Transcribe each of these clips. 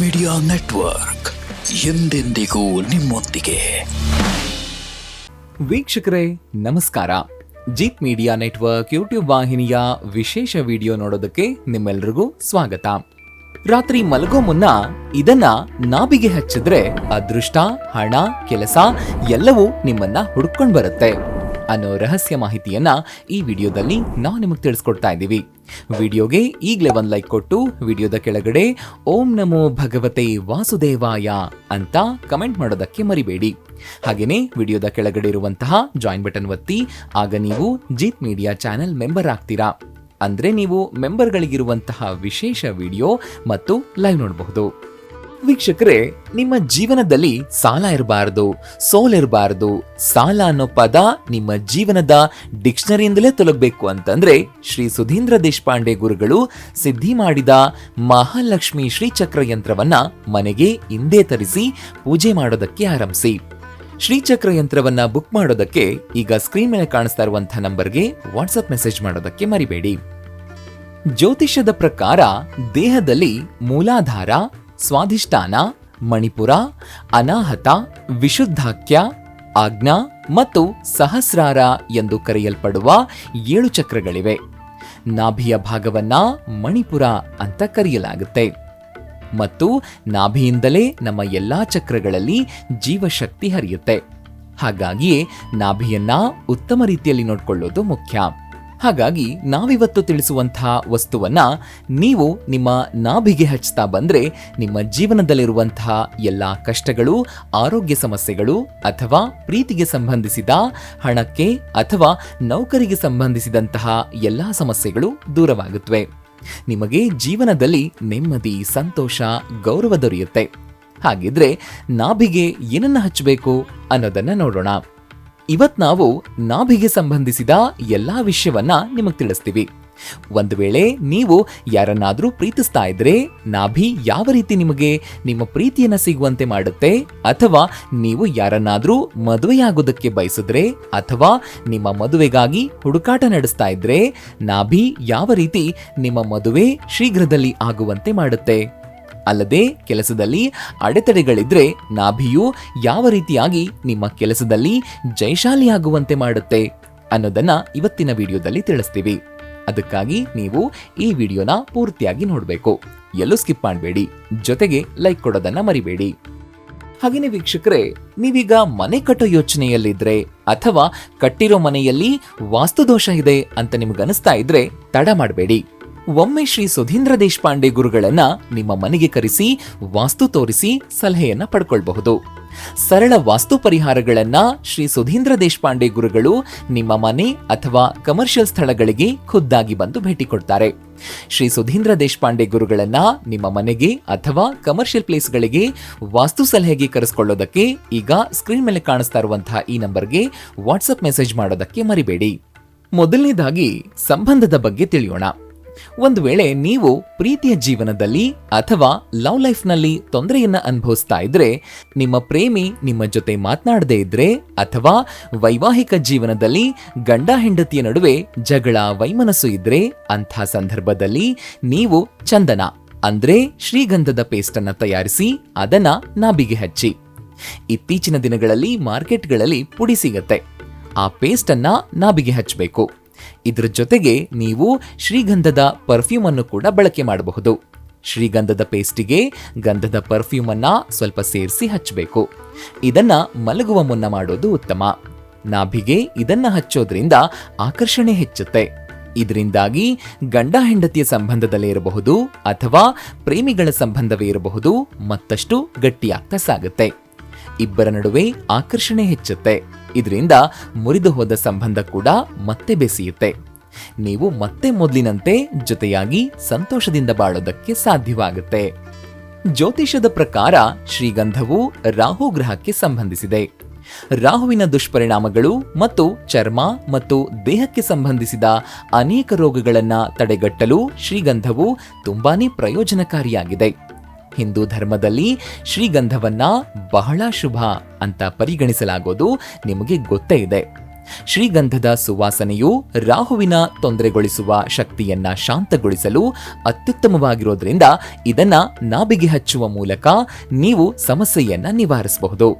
Media network ಎಂದೆಂದಿಗೂ ನಿಮ್ಮೊಂದಿಗೆ. ವೀಕ್ಷಕರೇ, ನಮಸ್ಕಾರ. ಜೀತ್ ಮೀಡಿಯಾ ನೆಟ್ವರ್ಕ್ ಯೂಟ್ಯೂಬ್ ವಾಹಿನಿಯ ವಿಶೇಷ ವಿಡಿಯೋ ನೋಡೋದಕ್ಕೆ ನಿಮ್ಮೆಲ್ರಿಗೂ ಸ್ವಾಗತ. ರಾತ್ರಿ ಮಲಗೋ ಮುನ್ನ ಇದನ್ನ ನಾಭಿಗೆ ಹಚ್ಚಿದ್ರೆ ಅದೃಷ್ಟ, ಹಣ, ಕೆಲಸ ಎಲ್ಲವೂ ನಿಮ್ಮನ್ನ ಹುಡ್ಕೊಂಡ್ ಬರುತ್ತೆ ಅನ್ನೋ ರಹಸ್ಯ ಮಾಹಿತಿಯನ್ನ ಈ ವಿಡಿಯೋದಲ್ಲಿ ನಾವು ನಿಮಗೆ ತಿಳಿಸ್ಕೊಡ್ತಾ ಇದ್ದೀವಿ. ವಿಡಿಯೋಗೆ ಈಗಲೇ ಒಂದು ಲೈಕ್ ಕೊಟ್ಟು ವಿಡಿಯೋದ ಕೆಳಗಡೆ, ಓಂ ನಮೋ ಭಗವತೆ ವಾಸುದೇವಾಯ ಅಂತ ಕಮೆಂಟ್ ಮಾಡೋದಕ್ಕೆ ಮರಿಬೇಡಿ. ಹಾಗೆಯೇ ವಿಡಿಯೋದ ಕೆಳಗಡೆ ಇರುವಂತಹ ಜಾಯಿನ್ ಬಟನ್ ಒತ್ತಿ, ಆಗ ನೀವು ಜೀತ್ ಮೀಡಿಯಾ ಚಾನೆಲ್ ಮೆಂಬರ್ ಆಗ್ತೀರಾ? ಅಂದರೆ ನೀವು ಮೆಂಬರ್ಗಳಿಗಿರುವಂತಹ ವಿಶೇಷ ವಿಡಿಯೋ ಮತ್ತು ಲೈವ್ ನೋಡಬಹುದು. ವೀಕ್ಷಕರೇ, ನಿಮ್ಮ ಜೀವನದಲ್ಲಿ ಸಾಲ ಇರಬಾರದು ಇರಬಾರದು. ಸಾಲ ಅನ್ನೋ ಪದ ನಿಮ್ಮ ಜೀವನದ ಡಿಕ್ಷನರಿಯಿಂದಲೇ ತೊಲಗಬೇಕು ಅಂತಂದ್ರೆ ಶ್ರೀ ಸುಧೀಂದ್ರ ದೇಶಪಾಂಡೆ ಗುರುಗಳು ಸಿದ್ಧಿ ಮಾಡಿದ ಮಹಾಲಕ್ಷ್ಮಿ ಶ್ರೀಚಕ್ರ ಯಂತ್ರವನ್ನ ಮನೆಗೆ ಹಿಂದೆ ತರಿಸಿ ಪೂಜೆ ಮಾಡೋದಕ್ಕೆ ಆರಂಭಿಸಿ. ಶ್ರೀಚಕ್ರ ಯಂತ್ರವನ್ನ ಬುಕ್ ಮಾಡೋದಕ್ಕೆ ಈಗ ಸ್ಕ್ರೀನ್ ಮೇಲೆ ಕಾಣಿಸ್ತಾ ಇರುವಂತಹ ನಂಬರ್ಗೆ ವಾಟ್ಸ್ಆಪ್ ಮೆಸೇಜ್ ಮಾಡೋದಕ್ಕೆ ಮರಿಬೇಡಿ. ಜ್ಯೋತಿಷ್ಯದ ಪ್ರಕಾರ ದೇಹದಲ್ಲಿ ಮೂಲಾಧಾರ ಸ್ವಾಧಿಷ್ಠಾನ, ಮಣಿಪುರ, ಅನಾಹತ, ವಿಶುದ್ಧಾಖ್ಯ, ಆಜ್ಞಾ ಮತ್ತು ಸಹಸ್ರಾರ ಎಂದು ಕರೆಯಲ್ಪಡುವ ಏಳು ಚಕ್ರಗಳಿವೆ. ನಾಭಿಯ ಭಾಗವನ್ನ ಮಣಿಪುರ ಅಂತ ಕರೆಯಲಾಗುತ್ತೆ. ಮತ್ತು ನಾಭಿಯಿಂದಲೇ ನಮ್ಮ ಎಲ್ಲಾ ಚಕ್ರಗಳಲ್ಲಿ ಜೀವಶಕ್ತಿ ಹರಿಯುತ್ತೆ. ಹಾಗಾಗಿಯೇ ನಾಭಿಯನ್ನ ಉತ್ತಮ ರೀತಿಯಲ್ಲಿ ನೋಡಿಕೊಳ್ಳೋದು ಮುಖ್ಯ. ಹಾಗಾಗಿ ನಾವಿವತ್ತು ತಿಳಿಸುವಂತಹ ವಸ್ತುವನ್ನ ನೀವು ನಿಮ್ಮ ನಾಭಿಗೆ ಹಚ್ತಾ ಬಂದ್ರೆ ನಿಮ್ಮ ಜೀವನದಲ್ಲಿರುವಂತಹ ಎಲ್ಲ ಕಷ್ಟಗಳು, ಆರೋಗ್ಯ ಸಮಸ್ಯೆಗಳು ಅಥವಾ ಪ್ರೀತಿಗೆ ಸಂಬಂಧಿಸಿದ ಹಣಕ್ಕೆ ಅಥವಾ ನೌಕರಿಗೆ ಸಂಬಂಧಿಸಿದಂತಹ ಎಲ್ಲ ಸಮಸ್ಯೆಗಳು ದೂರವಾಗುತ್ತವೆ. ನಿಮಗೆ ಜೀವನದಲ್ಲಿ ನೆಮ್ಮದಿ, ಸಂತೋಷ, ಗೌರವ ದೊರೆಯುತ್ತೆ. ಹಾಗಿದ್ರೆ ನಾಭಿಗೆ ಏನನ್ನ ಹಚ್ಚಬೇಕು ಅನ್ನೋದನ್ನ ನೋಡೋಣ. ಇವತ್ ನಾವು ನಾಭಿಗೆ ಸಂಬಂಧಿಸಿದ ಎಲ್ಲಾ ವಿಷಯವನ್ನ ನಿಮಗೆ ತಿಳಿಸ್ತೀವಿ. ಒಂದು ವೇಳೆ ನೀವು ಯಾರನ್ನಾದರೂ ಪ್ರೀತಿಸ್ತಾ ಇದ್ರೆ ನಾಭಿ ಯಾವ ರೀತಿ ನಿಮಗೆ ನಿಮ್ಮ ಪ್ರೀತಿಯನ್ನ ಸಿಗುವಂತೆ ಮಾಡುತ್ತೆ, ಅಥವಾ ನೀವು ಯಾರನ್ನಾದರೂ ಮದುವೆಯಾಗೋದಕ್ಕೆ ಬಯಸಿದ್ರೆ, ಅಥವಾ ನಿಮ್ಮ ಮದುವೆಗಾಗಿ ಹುಡುಕಾಟ ನಡೆಸ್ತಾ ಇದ್ರೆ ನಾಭಿ ಯಾವ ರೀತಿ ನಿಮ್ಮ ಮದುವೆ ಶೀಘ್ರದಲ್ಲಿ ಆಗುವಂತೆ ಮಾಡುತ್ತೆ? ಅಲ್ಲದೆ ಕೆಲಸದಲ್ಲಿ ಅಡೆತಡೆಗಳಿದ್ರೆ ನಾಭಿಯು ಯಾವ ರೀತಿಯಾಗಿ ನಿಮ್ಮ ಕೆಲಸದಲ್ಲಿ ಜಯಶಾಲಿಯಾಗುವಂತೆ ಮಾಡುತ್ತೆ ಅನ್ನೋದನ್ನ ಇವತ್ತಿನ ವಿಡಿಯೋದಲ್ಲಿ ತಿಳಿಸ್ತೀವಿ. ಅದಕ್ಕಾಗಿ ನೀವು ಈ ವಿಡಿಯೋನ ಪೂರ್ತಿಯಾಗಿ ನೋಡಬೇಕು. ಎಲ್ಲೂ ಸ್ಕಿಪ್ ಮಾಡಬೇಡಿ. ಜೊತೆಗೆ ಲೈಕ್ ಕೊಡೋದನ್ನ ಮರಿಬೇಡಿ. ಹಾಗೆಯೇ ವೀಕ್ಷಕರೇ, ನೀವೀಗ ಮನೆ ಕಟ್ಟೋ ಯೋಚನೆಯಲ್ಲಿದ್ರೆ ಅಥವಾ ಕಟ್ಟಿರೋ ಮನೆಯಲ್ಲಿ ವಾಸ್ತುದೋಷ ಇದೆ ಅಂತ ನಿಮ್ಗನಿಸ್ತಾ ಇದ್ರೆ ತಡ ಮಾಡಬೇಡಿ. ಒಮ್ಮೆ ಶ್ರೀ ಸುಧೀಂದ್ರ ದೇಶಪಾಂಡೆ ಗುರುಗಳನ್ನ ನಿಮ್ಮ ಮನೆಗೆ ಕರೆಸಿ, ವಾಸ್ತು ತೋರಿಸಿ, ಸಲಹೆಯನ್ನ ಪಡ್ಕೊಳ್ಬಹುದು. ಸರಳ ವಾಸ್ತು ಪರಿಹಾರಗಳನ್ನ ಶ್ರೀ ಸುಧೀಂದ್ರ ದೇಶಪಾಂಡೆ ಗುರುಗಳು ನಿಮ್ಮ ಮನೆ ಅಥವಾ ಕಮರ್ಷಿಯಲ್ ಸ್ಥಳಗಳಿಗೆ ಖುದ್ದಾಗಿ ಬಂದು ಭೇಟಿ ಕೊಡ್ತಾರೆ. ಶ್ರೀ ಸುಧೀಂದ್ರ ದೇಶಪಾಂಡೆ ಗುರುಗಳನ್ನ ನಿಮ್ಮ ಮನೆಗೆ ಅಥವಾ ಕಮರ್ಷಿಯಲ್ ಪ್ಲೇಸ್ಗಳಿಗೆ ವಾಸ್ತು ಸಲಹೆಗೆ ಕರೆಸ್ಕೊಳ್ಳೋದಕ್ಕೆ ಈಗ ಸ್ಕ್ರೀನ್ ಮೇಲೆ ಕಾಣಿಸ್ತಾ ಇರುವಂತಹ ಈ ನಂಬರ್ಗೆ ವಾಟ್ಸ್ಆಪ್ ಮೆಸೇಜ್ ಮಾಡೋದಕ್ಕೆ ಮರಿಬೇಡಿ. ಮೊದಲನೇದಾಗಿ ಸಂಬಂಧದ ಬಗ್ಗೆ ತಿಳಿಯೋಣ. ಒಂದು ವೇಳೆ ನೀವು ಪ್ರೀತಿಯ ಜೀವನದಲ್ಲಿ ಅಥವಾ ಲವ್ ಲೈಫ್ನಲ್ಲಿ ತೊಂದರೆಯನ್ನ ಅನುಭವಿಸ್ತಾ ಇದ್ರೆ, ನಿಮ್ಮ ಪ್ರೇಮಿ ನಿಮ್ಮ ಜೊತೆ ಮಾತನಾಡದೇ ಇದ್ರೆ ಅಥವಾ ವೈವಾಹಿಕ ಜೀವನದಲ್ಲಿ ಗಂಡ ಹೆಂಡತಿಯ ನಡುವೆ ಜಗಳ ವೈಮನಸ್ಸು ಇದ್ರೆ, ಅಂಥ ಸಂದರ್ಭದಲ್ಲಿ ನೀವು ಚಂದನ, ಅಂದ್ರೆ ಶ್ರೀಗಂಧದ ಪೇಸ್ಟ್ ಅನ್ನ ತಯಾರಿಸಿ ಅದನ್ನ ನಾಭಿಗೆ ಹಚ್ಚಿ. ಇತ್ತೀಚಿನ ದಿನಗಳಲ್ಲಿ ಮಾರ್ಕೆಟ್ಗಳಲ್ಲಿ ಪುಡಿ ಸಿಗತ್ತೆ. ಆ ಪೇಸ್ಟ್ ಅನ್ನ ನಾಭಿಗೆ ಹಚ್ಚಬೇಕು ಇದ್ರ ಜೊತೆಗೆ ನೀವು ಶ್ರೀಗಂಧದ ಪರ್ಫ್ಯೂಮ್ ಅನ್ನು ಕೂಡ ಬಳಕೆ ಮಾಡಬಹುದು. ಶ್ರೀಗಂಧದ ಪೇಸ್ಟಿಗೆ ಗಂಧದ ಪರ್ಫ್ಯೂಮ್ ಅನ್ನ ಸ್ವಲ್ಪ ಸೇರಿಸಿ ಹಚ್ಚಬೇಕು ಇದನ್ನ ಮಲಗುವ ಮುನ್ನ ಮಾಡೋದು ಉತ್ತಮ. ನಾಭಿಗೆ ಇದನ್ನ ಹಚ್ಚೋದ್ರಿಂದ ಆಕರ್ಷಣೆ ಹೆಚ್ಚುತ್ತೆ. ಇದರಿಂದಾಗಿ ಗಂಡ ಹೆಂಡತಿಯ ಸಂಬಂಧದಲ್ಲೇ ಇರಬಹುದು ಅಥವಾ ಪ್ರೇಮಿಗಳ ಸಂಬಂಧವೇ ಇರಬಹುದು ಮತ್ತಷ್ಟು ಗಟ್ಟಿಯಾಗ್ತಾ ಸಾಗುತ್ತೆ. ಇಬ್ಬರ ನಡುವೆ ಆಕರ್ಷಣೆ ಹೆಚ್ಚುತ್ತೆ. ಇದರಿಂದ ಮುರಿದು ಹೋದ ಸಂಬಂಧ ಕೂಡ ಮತ್ತೆ ಬೆಸೆಯುತ್ತೆ. ನೀವು ಮತ್ತೆ ಮೊದಲಿನಂತೆ ಜೊತೆಯಾಗಿ ಸಂತೋಷದಿಂದ ಬಾಳೋದಕ್ಕೆ ಸಾಧ್ಯವಾಗುತ್ತೆ. ಜ್ಯೋತಿಷದ ಪ್ರಕಾರ ಶ್ರೀಗಂಧವು ರಾಹು ಗ್ರಹಕ್ಕೆ ಸಂಬಂಧಿಸಿದೆ. ರಾಹುವಿನ ದುಷ್ಪರಿಣಾಮಗಳು ಮತ್ತು ಚರ್ಮ ಮತ್ತು ದೇಹಕ್ಕೆ ಸಂಬಂಧಿಸಿದ ಅನೇಕ ರೋಗಗಳನ್ನು ತಡೆಗಟ್ಟಲು ಶ್ರೀಗಂಧವು ತುಂಬಾನೇ ಪ್ರಯೋಜನಕಾರಿಯಾಗಿದೆ. ಹಿಂದೂ ಧರ್ಮದಲ್ಲಿ ಶ್ರೀಗಂಧವನ್ನ ಬಹಳ ಶುಭ ಅಂತ ಪರಿಗಣಿಸಲಾಗೋದು ನಿಮಗೆ ಗೊತ್ತೇ ಇದೆ. ಶ್ರೀಗಂಧದ ಸುವಾಸನೆಯು ರಾಹುವಿನ ತೊಂದರೆಗೊಳಿಸುವ ಶಕ್ತಿಯನ್ನ ಶಾಂತಗೊಳಿಸಲು ಅತ್ಯುತ್ತಮವಾಗಿರೋದ್ರಿಂದ ಇದನ್ನ ನಾಭಿಗೆ ಹಚ್ಚುವ ಮೂಲಕ ನೀವು ಸಮಸ್ಯೆಯನ್ನ ನಿವಾರಿಸಬಹುದು.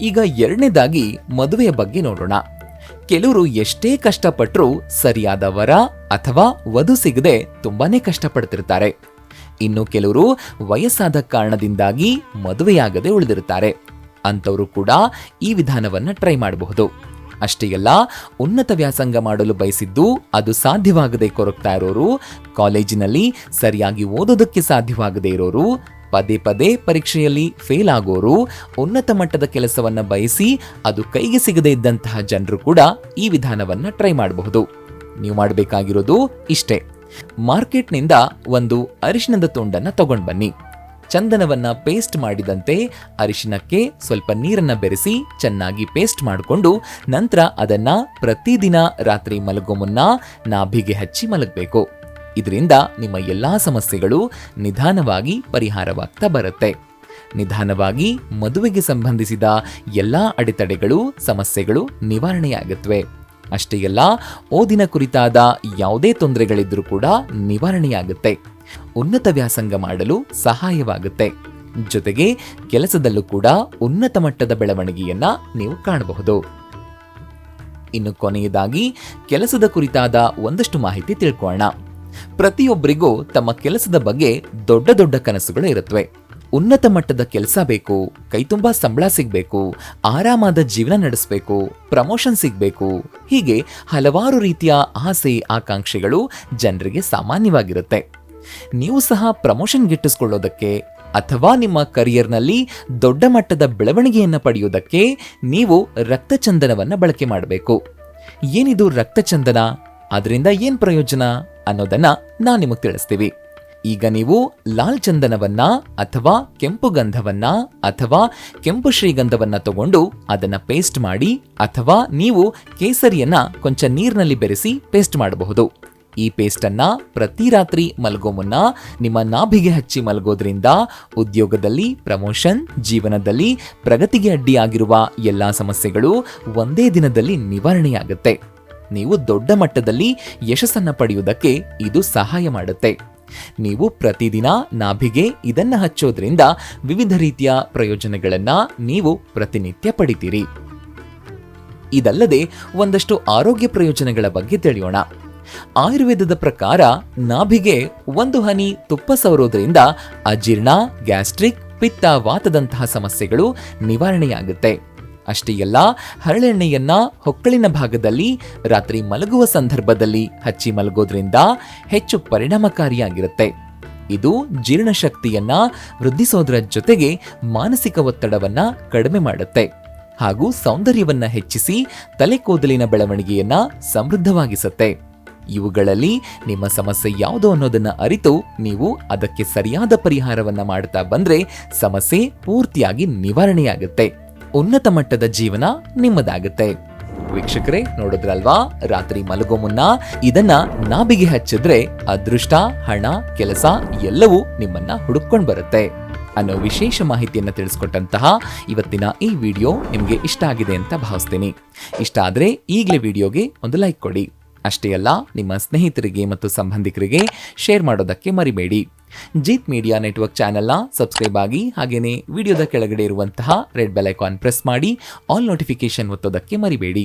ಈಗ ಎರಡನೇದಾಗಿ ಮದುವೆಯ ಬಗ್ಗೆ ನೋಡೋಣ. ಕೆಲವರು ಎಷ್ಟೇ ಕಷ್ಟಪಟ್ಟರೂ ಸರಿಯಾದ ವರ ಅಥವಾ ವಧು ಸಿಗದೆ ತುಂಬಾನೇ ಕಷ್ಟಪಡ್ತಿರ್ತಾರೆ. ಇನ್ನು ಕೆಲವರು ವಯಸ್ಸಾದ ಕಾರಣದಿಂದಾಗಿ ಮದುವೆಯಾಗದೆ ಉಳಿದಿರುತ್ತಾರೆ. ಅಂಥವರು ಕೂಡ ಈ ವಿಧಾನವನ್ನ ಟ್ರೈ ಮಾಡಬಹುದು. ಅಷ್ಟೇ ಅಲ್ಲ, ಉನ್ನತ ವ್ಯಾಸಂಗ ಮಾಡಲು ಬಯಸಿದ್ದು ಅದು ಸಾಧ್ಯವಾಗದೆ ಕೊರಗ್ತಾ ಇರೋರು, ಕಾಲೇಜಿನಲ್ಲಿ ಸರಿಯಾಗಿ ಓದೋದಕ್ಕೆ ಸಾಧ್ಯವಾಗದೇ ಇರೋರು, ಪದೇ ಪದೇ ಪರೀಕ್ಷೆಯಲ್ಲಿ ಫೇಲ್ ಆಗೋರು, ಉನ್ನತ ಮಟ್ಟದ ಕೆಲಸವನ್ನ ಬಯಸಿ ಅದು ಕೈಗೆ ಸಿಗದೇ ಇದ್ದಂತಹ ಜನರು ಕೂಡ ಈ ವಿಧಾನವನ್ನ ಟ್ರೈ ಮಾಡಬಹುದು. ನೀವು ಮಾಡಬೇಕಾಗಿರೋದು ಇಷ್ಟೇ. ಮಾರ್ಕೆಟ್ನಿಂದ ಒಂದು ಅರಿಶಿಣದ ತುಂಡನ್ನ ತಗೊಂಡು ಬನ್ನಿ. ಚಂದನವನ್ನ ಪೇಸ್ಟ್ ಮಾಡಿದಂತೆ ಅರಿಶಿನಕ್ಕೆ ಸ್ವಲ್ಪ ನೀರನ್ನ ಬೆರೆಸಿ ಚೆನ್ನಾಗಿ ಪೇಸ್ಟ್ ಮಾಡಿಕೊಂಡು ನಂತರ ಅದನ್ನ ಪ್ರತಿದಿನ ರಾತ್ರಿ ಮಲಗೋ ಮುನ್ನ ನಾಭಿಗೆ ಹಚ್ಚಿ ಮಲಗಬೇಕು. ಇದರಿಂದ ನಿಮ್ಮ ಎಲ್ಲಾ ಸಮಸ್ಯೆಗಳು ನಿಧಾನವಾಗಿ ಪರಿಹಾರವಾಗ್ತಾ ಬರುತ್ತೆ. ನಿಧಾನವಾಗಿ ಮದುವೆಗೆ ಸಂಬಂಧಿಸಿದ ಎಲ್ಲಾ ಅಡೆತಡೆಗಳು, ಸಮಸ್ಯೆಗಳು ನಿವಾರಣೆಯಾಗುತ್ತವೆ ಅಷ್ಟೇ ಅಲ್ಲ, ಓದಿನ ಕುರಿತಾದ ಯಾವುದೇ ತೊಂದರೆಗಳಿದ್ರೂ ಕೂಡ ನಿವಾರಣೆಯಾಗುತ್ತೆ. ಉನ್ನತ ವ್ಯಾಸಂಗ ಮಾಡಲು ಸಹಾಯವಾಗುತ್ತೆ. ಜೊತೆಗೆ ಕೆಲಸದಲ್ಲೂ ಕೂಡ ಉನ್ನತ ಮಟ್ಟದ ಬೆಳವಣಿಗೆಯನ್ನ ನೀವು ಕಾಣಬಹುದು. ಇನ್ನು ಕೊನೆಯದಾಗಿ, ಕೆಲಸದ ಕುರಿತಾದ ಒಂದಷ್ಟು ಮಾಹಿತಿ ತಿಳ್ಕೊಳ್ಳೋಣ. ಪ್ರತಿಯೊಬ್ಬರಿಗೂ ತಮ್ಮ ಕೆಲಸದ ಬಗ್ಗೆ ದೊಡ್ಡ ದೊಡ್ಡ ಕನಸುಗಳು ಇರುತ್ತವೆ ಉನ್ನತ ಮಟ್ಟದ ಕೆಲಸ ಬೇಕು ಕೈತುಂಬಾ ಸಂಬಳ ಸಿಗಬೇಕು, ಆರಾಮಾದ ಜೀವನ ನಡೆಸಬೇಕು ಪ್ರಮೋಷನ್ ಸಿಗಬೇಕು. ಹೀಗೆ ಹಲವಾರು ರೀತಿಯ ಆಸೆ ಆಕಾಂಕ್ಷೆಗಳು ಜನರಿಗೆ ಸಾಮಾನ್ಯವಾಗಿರುತ್ತೆ. ನೀವು ಸಹ ಪ್ರಮೋಷನ್ ಗಿಟ್ಟಿಸ್ಕೊಳ್ಳೋದಕ್ಕೆ ಅಥವಾ ನಿಮ್ಮ ಕರಿಯರ್ನಲ್ಲಿ ದೊಡ್ಡ ಮಟ್ಟದ ಬೆಳವಣಿಗೆಯನ್ನು ಪಡೆಯೋದಕ್ಕೆ ನೀವು ರಕ್ತಚಂದನವನ್ನ ಬಳಕೆ ಮಾಡಬೇಕು. ಏನಿದು ರಕ್ತಚಂದನ? ಅದರಿಂದ ಏನು ಪ್ರಯೋಜನ ಅನ್ನೋದನ್ನ ನಾನು ನಿಮಗೆ ತಿಳಿಸ್ತೀವಿ. ಈಗ ನೀವು ಲಾಲ್ ಚಂದನವನ್ನ ಅಥವಾ ಕೆಂಪು ಗಂಧವನ್ನ ಅಥವಾ ಕೆಂಪು ಶ್ರೀಗಂಧವನ್ನ ತಗೊಂಡು ಅದನ್ನ ಪೇಸ್ಟ್ ಮಾಡಿ ಅಥವಾ ನೀವು ಕೇಸರಿಯನ್ನ ಕೊಂಚ ನೀರಿನಲ್ಲಿ ಬೆರೆಸಿ ಪೇಸ್ಟ್ ಮಾಡಬಹುದು. ಈ ಪೇಸ್ಟ್ ಅನ್ನ ಪ್ರತಿ ರಾತ್ರಿ ಮಲಗೋ ಮುನ್ನ ನಿಮ್ಮ ನಾಭಿಗೆ ಹಚ್ಚಿ ಮಲಗೋದ್ರಿಂದ ಉದ್ಯೋಗದಲ್ಲಿ ಪ್ರಮೋಷನ್ ಜೀವನದಲ್ಲಿ ಪ್ರಗತಿಗೆ ಅಡ್ಡಿಯಾಗಿರುವ ಎಲ್ಲಾ ಸಮಸ್ಯೆಗಳು ಒಂದೇ ದಿನದಲ್ಲಿ ನಿವಾರಣೆಯಾಗುತ್ತೆ. ನೀವು ದೊಡ್ಡ ಮಟ್ಟದಲ್ಲಿ ಯಶಸ್ಸನ್ನ ಪಡೆಯುವುದಕ್ಕೆ ಇದು ಸಹಾಯ ಮಾಡುತ್ತೆ. ನೀವು ಪ್ರತಿದಿನ ನಾಭಿಗೆ ಇದನ್ನು ಹಚ್ಚೋದ್ರಿಂದ ವಿವಿಧ ರೀತಿಯ ಪ್ರಯೋಜನಗಳನ್ನು ನೀವು ಪ್ರತಿನಿತ್ಯ ಪಡಿತೀರಿ. ಇದಲ್ಲದೆ ಒಂದಷ್ಟು ಆರೋಗ್ಯ ಪ್ರಯೋಜನಗಳ ಬಗ್ಗೆ ತಿಳಿಯೋಣ. ಆಯುರ್ವೇದದ ಪ್ರಕಾರ ನಾಭಿಗೆ ಒಂದು ಹನಿ ತುಪ್ಪ ಸವರೋದ್ರಿಂದ ಅಜೀರ್ಣ, ಗ್ಯಾಸ್ಟ್ರಿಕ್, ಪಿತ್ತ, ವಾತದಂತಹ ಸಮಸ್ಯೆಗಳು ನಿವಾರಣೆಯಾಗುತ್ತೆ. ಅಷ್ಟೇ ಅಲ್ಲ, ಹರಳೆಣ್ಣೆಯನ್ನ ಹೊಕ್ಕಳಿನ ಭಾಗದಲ್ಲಿ ರಾತ್ರಿ ಮಲಗುವ ಸಂದರ್ಭದಲ್ಲಿ ಹಚ್ಚಿ ಮಲಗೋದ್ರಿಂದ ಹೆಚ್ಚು ಪರಿಣಾಮಕಾರಿಯಾಗಿರುತ್ತೆ. ಇದು ಜೀರ್ಣಶಕ್ತಿಯನ್ನ ವೃದ್ಧಿಸೋದ್ರ ಜೊತೆಗೆ ಮಾನಸಿಕ ಒತ್ತಡವನ್ನ ಕಡಿಮೆ ಮಾಡುತ್ತೆ. ಹಾಗೂ ಸೌಂದರ್ಯವನ್ನ ಹೆಚ್ಚಿಸಿ ತಲೆ ಕೂದಲಿನ ಬೆಳವಣಿಗೆಯನ್ನ ಸಮೃದ್ಧವಾಗಿಸುತ್ತೆ. ಇವುಗಳಲ್ಲಿ ನಿಮ್ಮ ಸಮಸ್ಯೆ ಯಾವುದು ಅನ್ನೋದನ್ನ ಅರಿತು ನೀವು ಅದಕ್ಕೆ ಸರಿಯಾದ ಪರಿಹಾರವನ್ನ ಮಾಡ್ತಾ ಬಂದ್ರೆ ಸಮಸ್ಯೆ ಪೂರ್ತಿಯಾಗಿ ನಿವಾರಣೆಯಾಗುತ್ತೆ. ಉನ್ನತ ಮಟ್ಟದ ಜೀವನ ನಿಮ್ಮದಾಗುತ್ತೆ. ವೀಕ್ಷಕರೇ, ನೋಡಿದ್ರಲ್ವಾ? ರಾತ್ರಿ ಮಲಗೋ ಮುನ್ನ ಇದನ್ನ ನಾಬಿಗೆ ಹಚ್ಚಿದ್ರೆ ಅದೃಷ್ಟ, ಹಣ, ಕೆಲಸ ಎಲ್ಲವೂ ನಿಮ್ಮನ್ನ ಹುಡುಕೊಂಡು ಬರುತ್ತೆ. ಅನ್ನೋ ವಿಶೇಷ ಮಾಹಿತಿಯನ್ನು ತಿಳಿಸ್ಕೊಟ್ಟಂತಹ ಇವತ್ತಿನ ಈ ವಿಡಿಯೋ ನಿಮಗೆ ಇಷ್ಟ ಆಗಿದೆ ಅಂತ ಭಾವಿಸ್ತೀನಿ. ಇಷ್ಟ ಆದರೆ ಈಗಲೇ ವಿಡಿಯೋಗೆ ಒಂದು ಲೈಕ್ ಕೊಡಿ. ಅಷ್ಟೇ ಅಲ್ಲ, ನಿಮ್ಮ ಸ್ನೇಹಿತರಿಗೆ ಮತ್ತು ಸಂಬಂಧಿಕರಿಗೆ ಶೇರ್ ಮಾಡೋದಕ್ಕೆ ಮರಿಬೇಡಿ. ಜೀತ್ ಮೀಡಿಯಾ ನೆಟ್ವರ್ಕ್ ಚಾನೆಲ್ನ ಸಬ್ಸ್ಕ್ರೈಬ್ ಆಗಿ ಹಾಗೇನೇ ವಿಡಿಯೋದ ಕೆಳಗಡೆ ಇರುವಂತಹ ರೆಡ್ ಬೆಲ್ ಐಕಾನ್ ಪ್ರೆಸ್ ಮಾಡಿ, ಆಲ್ ನೋಟಿಫಿಕೇಶನ್ ಒತ್ತೋದಕ್ಕೆ ಮರಿಬೇಡಿ.